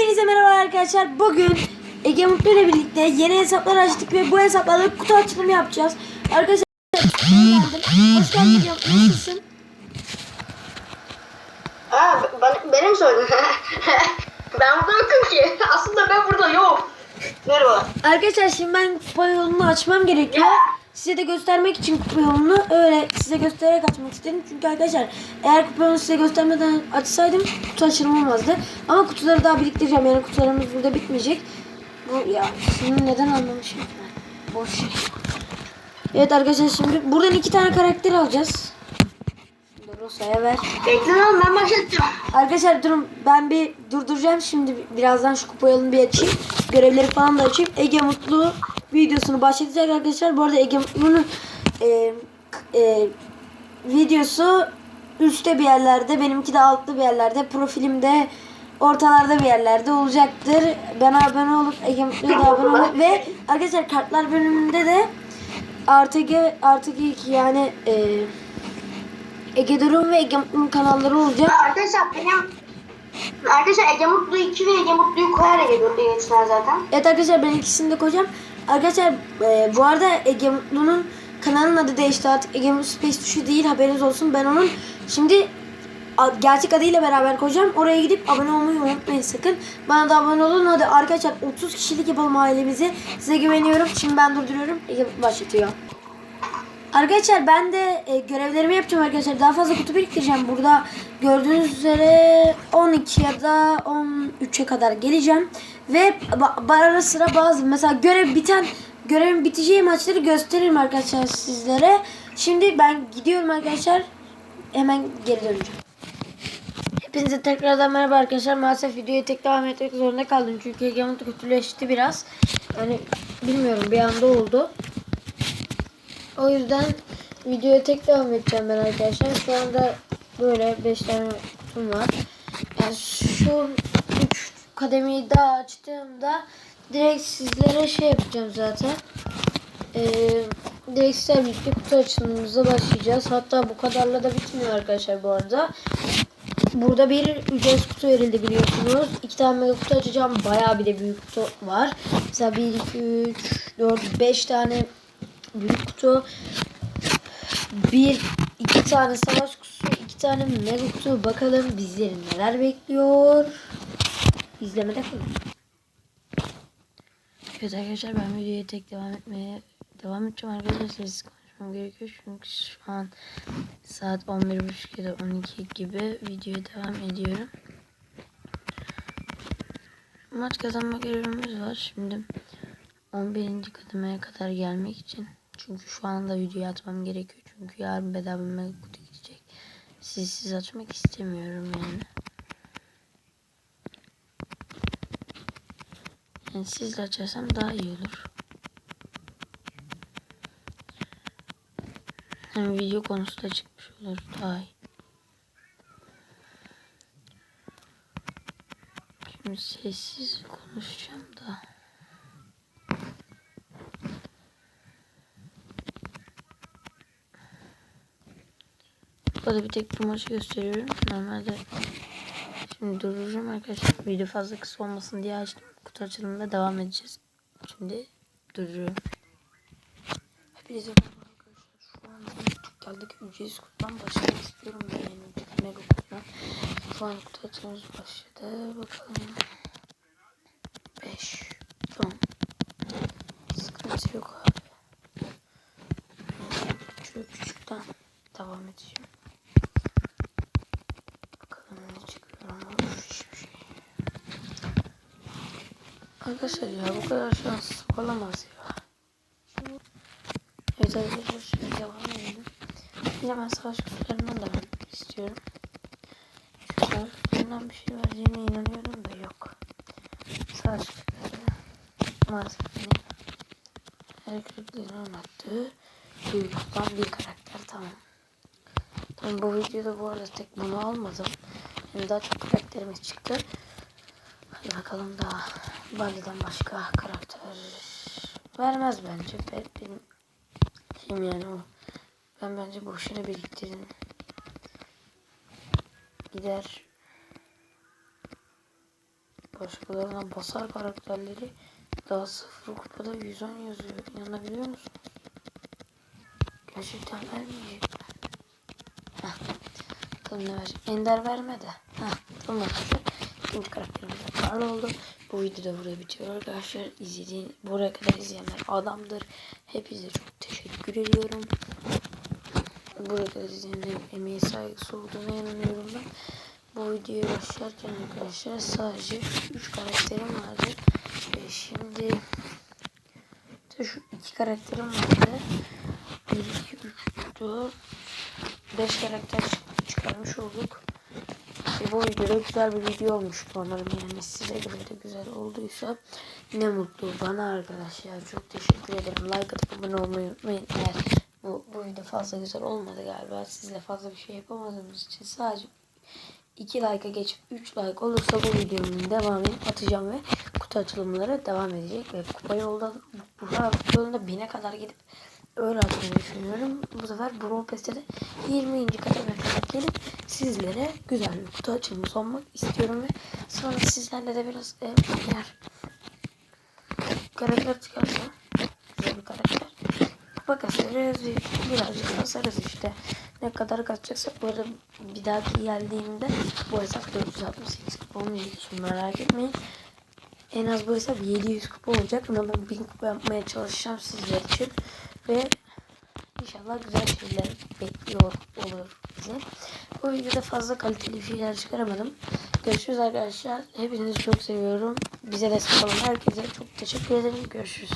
Hepinize merhaba arkadaşlar. Bugün Ege Mutlu ile birlikte yeni hesaplar açtık ve bu hesaplarda kutu açılımı yapacağız. Arkadaşlar. Hoş geldin Ege. Nasılsın? Aa, ben, benim sorun. ben burada yokum ki. Aslında ben burada yok. Merhaba. Arkadaşlar şimdi ben kupa yolunu açmam gerekiyor. Size de göstermek için kupa yolunu öyle size göstererek açmak istedim. Çünkü arkadaşlar eğer kupa yolunu size göstermeden açsaydım kutu olmazdı. Ama kutuları daha biriktireceğim. Yani kutularımız burada bitmeyecek. Bu ya şimdi neden anlamışım ben? Boş şey. Evet arkadaşlar şimdi buradan iki tane karakter alacağız. Şimdi Rosa'ya ver. Bekle lan ben başlatacağım. Arkadaşlar durun ben bir durduracağım şimdi birazdan şu kupa yolunu bir açayım. Görevleri falan da açayım. Ege Mutlu videosunu başlatacak arkadaşlar. Bu arada Ege Mutlu'nun e, e, videosu üstte bir yerlerde benimki de altta bir yerlerde profilimde ortalarda bir yerlerde olacaktır. Ben abone olup Ege Mutlu'ya da abone olup ve arkadaşlar kartlar bölümünde de artık artık yani e, Ege Durum ve Ege Mutlu'nun kanalları olacak. Arkadaşlar benim Arkadaşlar Ege Mutlu 2 ve Ege Mutlu'yu koyar Ege Mutlu'yu geçsinler zaten. Evet arkadaşlar ben ikisini de koyacağım. Arkadaşlar e, bu arada Ege Mutlu'nun kanalının adı değişti artık. Ege Mutlu Space tuşu değil haberiniz olsun. Ben onun şimdi gerçek adıyla beraber koyacağım. Oraya gidip abone olmayı unutmayın sakın. Bana da abone olun. Hadi arkadaşlar 30 kişilik yapalım ailemizi. Size güveniyorum. Şimdi ben durduruyorum. Ege başlatıyor. Arkadaşlar ben de e, görevlerimi yapacağım arkadaşlar. Daha fazla kutu biriktireceğim. Burada gördüğünüz üzere 12 ya da 13'e kadar geleceğim. Ve ara sıra bazı mesela görev biten görevin biteceği maçları gösteririm arkadaşlar sizlere. Şimdi ben gidiyorum arkadaşlar. Hemen geri döneceğim. Hepinize tekrardan merhaba arkadaşlar. Maalesef videoyu tek devam etmek zorunda kaldım. Çünkü Egemen kötüleşti biraz. Yani bilmiyorum bir anda oldu. O yüzden videoya tek devam edeceğim ben arkadaşlar. Şu anda böyle 5 tane kutum var. Yani şu 3 kademeyi daha açtığımda direkt sizlere şey yapacağım zaten. Ee, direkt sizlerle birlikte kutu açılımımıza başlayacağız. Hatta bu kadarla da bitmiyor arkadaşlar bu arada. Burada bir ücretsiz kutu verildi biliyorsunuz. İki tane mega kutu açacağım. Bayağı bir de büyük kutu var. Mesela 1, 2, 3, 4, 5 tane büyük kutu. Bir, iki tane savaş kutusu, tane mega kutu. Bakalım bizleri neler bekliyor. İzlemede kalın. Evet arkadaşlar ben videoya tek devam etmeye devam edeceğim arkadaşlar. Sessiz konuşmam gerekiyor çünkü şu an saat 11.30 ya da 12 gibi videoya devam ediyorum. Maç kazanma görevimiz var. Şimdi 11. kademeye kadar gelmek için. Çünkü şu anda video atmam gerekiyor. Çünkü yarın bedava mega kutu Sizsiz açmak istemiyorum yani. Yani sizle açarsam daha iyi olur. Hem video konusu da çıkmış olur daha iyi. Şimdi sessiz konuşacağım da. Burada bir tek bu maçı gösteriyorum. Normalde şimdi duracağım arkadaşlar. Video fazla kısa olmasın diye açtım. Kutu açılımında devam edeceğiz. Şimdi duruyorum. Hepinize merhaba arkadaşlar. Şu an YouTube geldik. Ücretsiz kutudan başlamak istiyorum. Yani mega kutudan. Şu an kutu açılımımız başladı. Bakalım. 5 Tamam. Sıkıntı yok abi. Şöyle küçükten devam edeceğim. Bakalım ne çıkıyor ama hiçbir şey. Arkadaşlar ya bu kadar şans olamaz ya. Evet arkadaşlar şimdi devam edelim. Yine ben savaş kutularından da istiyorum. Şu savaş kutularından bir şey vereceğine inanıyorum da yok. Savaş kutuları maalesef benim her kırıklığını anlattığı kutudan bir karakter tamam. Tamam bu videoda bu arada tek bunu almadım. Yani daha çok karakterimiz çıktı. Hadi bakalım daha Bali'den başka karakter vermez bence. Ben, benim şeyim yani o. Ben bence boşuna biriktirin. Gider. başkalarına basar karakterleri daha sıfır kupada 110 yazıyor. İnanabiliyor musun? Gerçekten vermeyecekler. Heh. Bakalım ne verecek. Ender vermedi. Heh. Tamam. İkinci karakterimiz Karl oldu. Bu video da buraya bitiyor arkadaşlar. İzlediğin, buraya kadar izleyenler adamdır. Hepinize çok teşekkür ediyorum. Buraya kadar izleyenlerin emeği saygısı olduğuna inanıyorum ben. Bu videoyu başlarken arkadaşlar sadece 3 karakterim vardı. Ve şimdi şu iki karakterim vardı. 1, 2, 3, 4, 5 karakter çıkarmış olduk. Bu videoda güzel bir video olmuş. Umarım yani size göre de güzel olduysa ne mutlu bana arkadaşlar. Çok teşekkür ederim. Like atıp abone olmayı unutmayın. Eğer bu, bu video fazla güzel olmadı galiba. Sizle fazla bir şey yapamadığımız için sadece 2 like'a geçip 3 like olursa bu videonun devamını atacağım ve kutu açılımları devam edecek. Ve kupa yolda bu yolunda 1000'e kadar gidip öyle atmayı düşünüyorum. Bu sefer Brawl Pass'te de 20. kademe kadar gelip sizlere güzel bir kutu açılımı sunmak istiyorum ve sonra sizlerle de biraz e, eğer karakter çıkarsa güzel bir karakter kupa kasarız ve birazcık kasarız işte. Ne kadar kaçacaksak bu arada bir dahaki geldiğimde bu hesap 468 kupa olmayacak için merak etmeyin. En az bu hesap 700 kupa olacak ama ben 1000 kupa yapmaya çalışacağım sizler için. Ve inşallah güzel şeyler bekliyor olur bize. Bu videoda fazla kaliteli şeyler çıkaramadım. Görüşürüz arkadaşlar. Hepinizi çok seviyorum. Bize destek olan herkese çok teşekkür ederim. Görüşürüz.